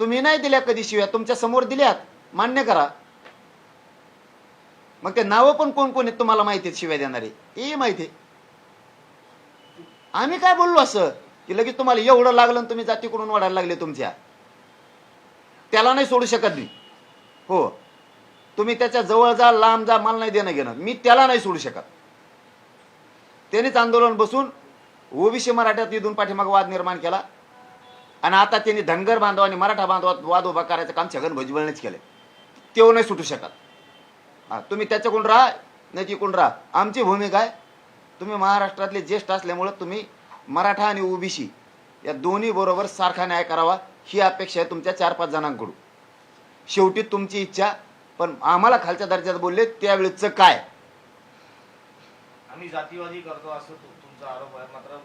तुम्ही नाही दिल्या कधी शिव्या? तुमच्यासमोर दिल्यात. मान्य करा. मग ते नावं पण कोण कोण आहेत तुम्हाला माहिती आहेत शिव्या देणारे? ते माहिती आहे. आम्ही काय बोललो असं? की लगेच तुम्हाला एवढं लागलं आणि तुम्ही जातीकडून वाढायला लागले तुमच्या. त्याला नाही सोडू शकत मी. हो. तुम्ही त्याच्याजवळ जा लांब जा मला नाही देणं घेणं. मी त्याला नाही सोडू शकत. त्यानेच आंदोलन बसून ओबीसी मराठ्यात इथून पाठीमाग वाद निर्माण केला. आणि आता त्यांनी धनगर बांधव आणि मराठा बांधवात वाद उभा करायचं काम छगन भुजबळनेच केलं तेव्हा नाही सुटू शकत. हा तुम्ही त्याच्याकडून राहा नाही तिकडून राहा. आमची भूमिका आहे. तुम्ही महाराष्ट्रातले ज्येष्ठ असल्यामुळं तुम्ही मराठा आणि ओबीसी या दोन्ही बरोबर सारखा न्याय करावा. ही अपेक्षा आहे तुमच्या चार पाच जणांकडून. शेवटी तुमची इच्छा पण आम्हाला खालच्या दर्जात बोलले त्यावेळेचं काय? आम्ही जातीवादी करतो असं तुमचा आरोप आहे मात्र